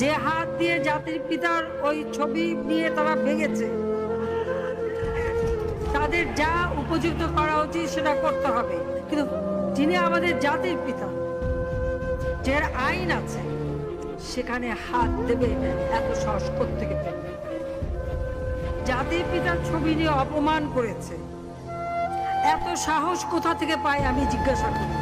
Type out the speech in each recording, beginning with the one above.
যে হাত দিয়ে জাতির পিতার ওই ছবি নিয়ে তারা ভেঙেছে, তাদের যা উপযুক্ত করা উচিত সেটা করতে হবে। কিন্তু যিনি আমাদের জাতির পিতা যে আইন আছে, সেখানে হাত দেবে এত সাহস থেকে পেল? জাতির পিতার ছবি নিয়ে অপমান করেছে। এত সাহস কোথা থেকে পায় আমি জিজ্ঞাসা করি।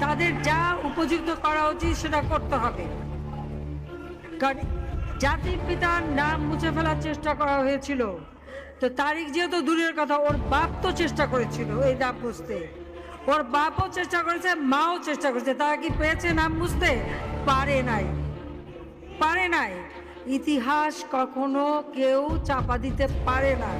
তাদের যা উপযুক্ত করা উচিত সেটা করতে হবে। কারণ জাতির পিতার নাম মুছে ফেলার চেষ্টা করা হয়েছিল। তো তারিখ যেহেতু দূরের কথা, ওর বাপ তো চেষ্টা করেছিল এই নাম মুছতে ওর বাপও চেষ্টা করেছে, মাও চেষ্টা করেছে, তারা কি পেয়েছে নাম মুছতে পারে নাই। পারে নাই। ইতিহাস কখনো কেউ চাপা দিতে পারে না।